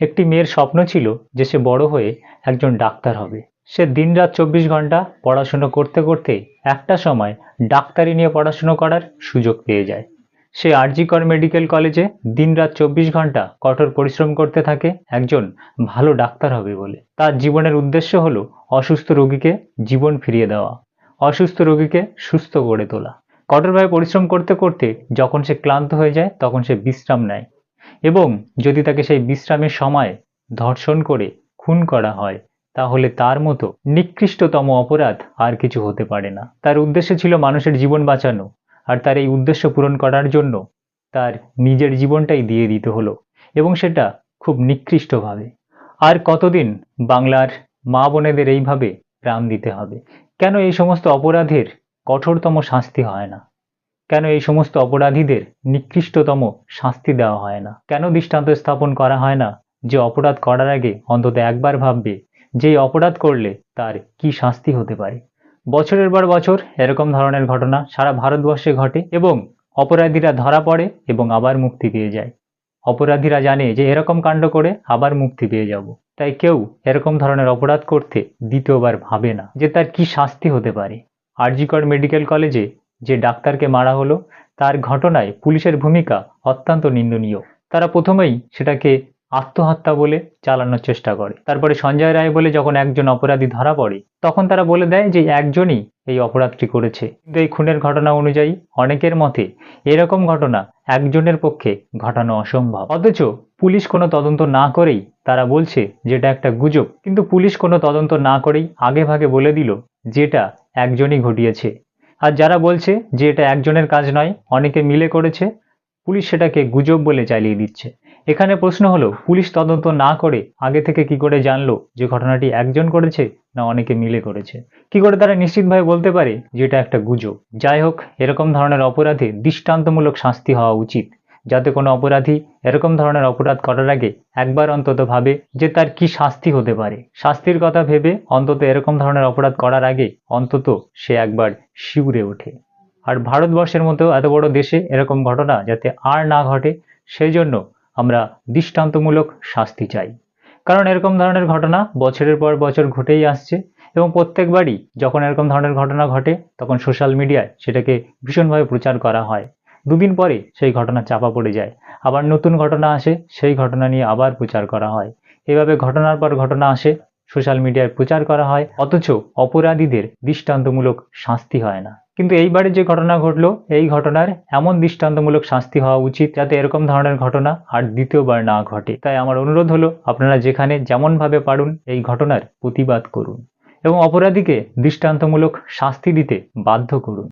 একটি মেয়ের স্বপ্ন ছিল যে সে বড় হয়ে একজন ডাক্তার হবে। সে দিনরাত চব্বিশ ঘণ্টা পড়াশুনো করতে করতে একটা সময় ডাক্তারি নিয়ে পড়াশুনো করার সুযোগ পেয়ে যায়। সে আরজিকর মেডিকেল কলেজে দিনরাত চব্বিশ ঘণ্টা কঠোর পরিশ্রম করতে থাকে, একজন ভালো ডাক্তার হবে বলে। তার জীবনের উদ্দেশ্য হলো অসুস্থ রোগীকে জীবন ফিরিয়ে দেওয়া, অসুস্থ রোগীকে সুস্থ করে তোলা। কঠোরভাবে পরিশ্রম করতে করতে যখন সে ক্লান্ত হয়ে যায়, তখন সে বিশ্রাম নেয়। এবং যদি তাকে সেই বিশ্রামের সময় ধর্ষণ করে খুন করা হয়, তাহলে তার মতো নিকৃষ্টতম অপরাধ আর কিছু হতে পারে না। তার উদ্দেশ্য ছিল মানুষের জীবন বাঁচানো, আর তার এই উদ্দেশ্য পূরণ করার জন্য তার নিজের জীবনটাই দিয়ে দিতে হলো, এবং সেটা খুব নিকৃষ্টভাবে। আর কতদিন বাংলার মা বোনেদের এইভাবে প্রাণ দিতে হবে? কেন এই সমস্ত অপরাধের কঠোরতম শাস্তি হয় না? কেন এই সমস্ত অপরাধীদের নিকৃষ্টতম শাস্তি দেওয়া হয় না? কেন দৃষ্টান্ত স্থাপন করা হয় না? যে অপরাধ করার আগে অন্তত একবার ভাববে যে অপরাধ করলে তার কি শাস্তি হতে পারে? বছরের পর বছর এরকম ধরনের ঘটনা সারা ভারতবর্ষে ঘটে এবং অপরাধীরা ধরা পড়ে এবং আবার মুক্তি পেয়ে যায়। অপরাধীরা জানে যে এরকম কাণ্ড করে আবার মুক্তি পেয়ে যাব। তাই কেউ এরকম ধরনের অপরাধ করতে দ্বিতীয়বার ভাবে না যে তার কি শাস্তি হতে পারে। আরজিকর মেডিকেল কলেজে যে ডাক্তারকে মারা হলো, তার ঘটনায় পুলিশের ভূমিকা অত্যন্ত নিন্দনীয়। তারা প্রথমেই সেটাকে আত্মহত্যা বলে চালানোর চেষ্টা করে। তারপরে সঞ্জয় রায় বলে যখন একজন অপরাধী ধরা পড়ে, তখন তারা বলে দেয় যে একজনই এই অপরাধটি করেছে। কিন্তু এই খুনের ঘটনা অনুযায়ী অনেকের মতে এরকম ঘটনা একজনের পক্ষে ঘটানো অসম্ভব। অথচ পুলিশ কোনো তদন্ত না করেই তারা বলছে যেটা একটা গুজব। কিন্তু পুলিশ কোনো তদন্ত না করেই আগে ভাগে বলে দিল যেটা একজনই ঘটিয়েছে। আর যারা বলছে যে এটা একজনের কাজ নয়, অনেকে মিলে করেছে, পুলিশ সেটাকে গুজব বলে চালিয়ে দিচ্ছে। এখানে প্রশ্ন হলো, পুলিশ তদন্ত না করে আগে থেকে কি করে জানলো যে ঘটনাটি একজন করেছে না অনেকে মিলে করেছে? কি করে তারা নিশ্চিতভাবে বলতে পারে যে এটা একটা গুজব? যাই হোক, এরকম ধরনের অপরাধে দৃষ্টান্তমূলক শাস্তি হওয়া উচিত। যাতে কোনো অপরাধী এরকম ধরনের অপরাধ করার আগে একবার অন্তত ভাবে যে তার কি শাস্তি হতে পারে। শাস্তির কথা ভেবে অন্তত এরকম ধরনের অপরাধ করার আগে অন্তত সে একবার শিউরে ওঠে। আর ভারতবর্ষের মতো এত বড় দেশে এরকম ঘটনা যাতে আর না ঘটে, সেই জন্য আমরা দৃষ্টান্তমূলক শাস্তি চাই। কারণ এরকম ধরনের ঘটনা বছরের পর বছর ঘটেই আসছে এবং প্রত্যেকবারই যখন এরকম ধরনের ঘটনা ঘটে, তখন সোশ্যাল মিডিয়ায় সেটাকে ভীষণভাবে প্রচার করা হয়। দুদিন পরে সেই ঘটনা চাপা পড়ে যায়। আবার নতুন ঘটনা আসে, সেই ঘটনা নিয়ে আবার প্রচার করা হয়। এভাবে ঘটনার পর ঘটনা আসে, সোশ্যাল মিডিয়ায় প্রচার করা হয়, অথচ অপরাধীদের দৃষ্টান্তমূলক শাস্তি হয় না। কিন্তু এইবারে যে ঘটনা ঘটলো, এই ঘটনার এমন দৃষ্টান্তমূলক শাস্তি হওয়া উচিত যাতে এরকম ধরনের ঘটনা আর দ্বিতীয়বার না ঘটে। তাই আমার অনুরোধ হলো, আপনারা যেখানে যেমনভাবে পারুন এই ঘটনার প্রতিবাদ করুন এবং অপরাধীকে দৃষ্টান্তমূলক শাস্তি দিতে বাধ্য করুন।